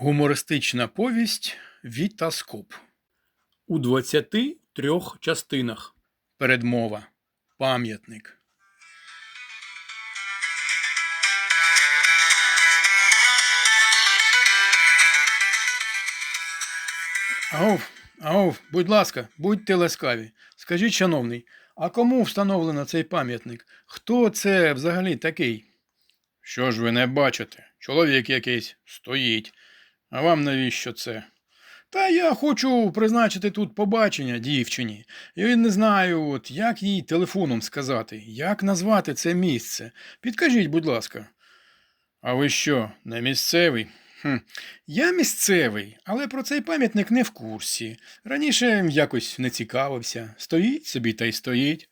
Гумористична повість Вітаскоп. У 23 частинах. Передмова. Пам'ятник. Агов, агов, будь ласка, будьте ласкаві. Скажіть, шановний, а кому встановлено цей пам'ятник? Хто це взагалі такий? Що ж ви не бачите? Чоловік якийсь стоїть. А вам навіщо це? Та я хочу призначити тут побачення дівчині. Я не знаю, от як їй телефоном сказати, як назвати це місце. Підкажіть, будь ласка. А ви що, не місцевий? Хм. Я місцевий, але про цей пам'ятник не в курсі. Раніше якось не цікавився. Стоїть собі та й стоїть.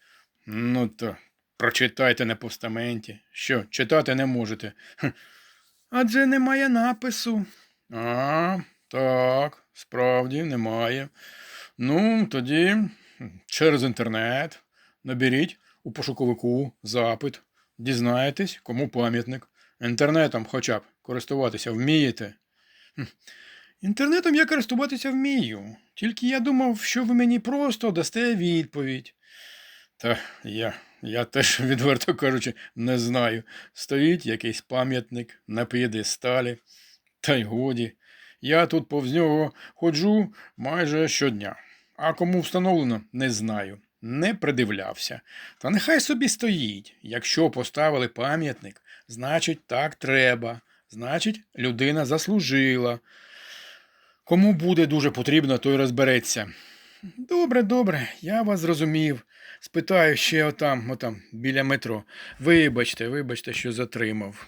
Ну то прочитайте на постаменті. Що, читати не можете? Хм. Адже немає напису. А, так, справді немає. Ну, тоді через інтернет наберіть у пошуковику запит, дізнаєтесь, кому пам'ятник. Інтернетом хоча б користуватися вмієте. Інтернетом я користуватися вмію. Тільки я думав, що ви мені просто дасте відповідь. Та я, я теж, відверто кажучи, не знаю. Стоїть якийсь пам'ятник на п'єдесталі. Та й годі. Я тут повз нього ходжу майже щодня. А кому встановлено, не знаю. Не придивлявся. Та нехай собі стоїть. Якщо поставили пам'ятник, значить так треба. Значить, людина заслужила. Кому буде дуже потрібно, той розбереться. Добре, добре, я вас зрозумів. Спитаю ще отам, отам, біля метро. Вибачте, вибачте, що затримав.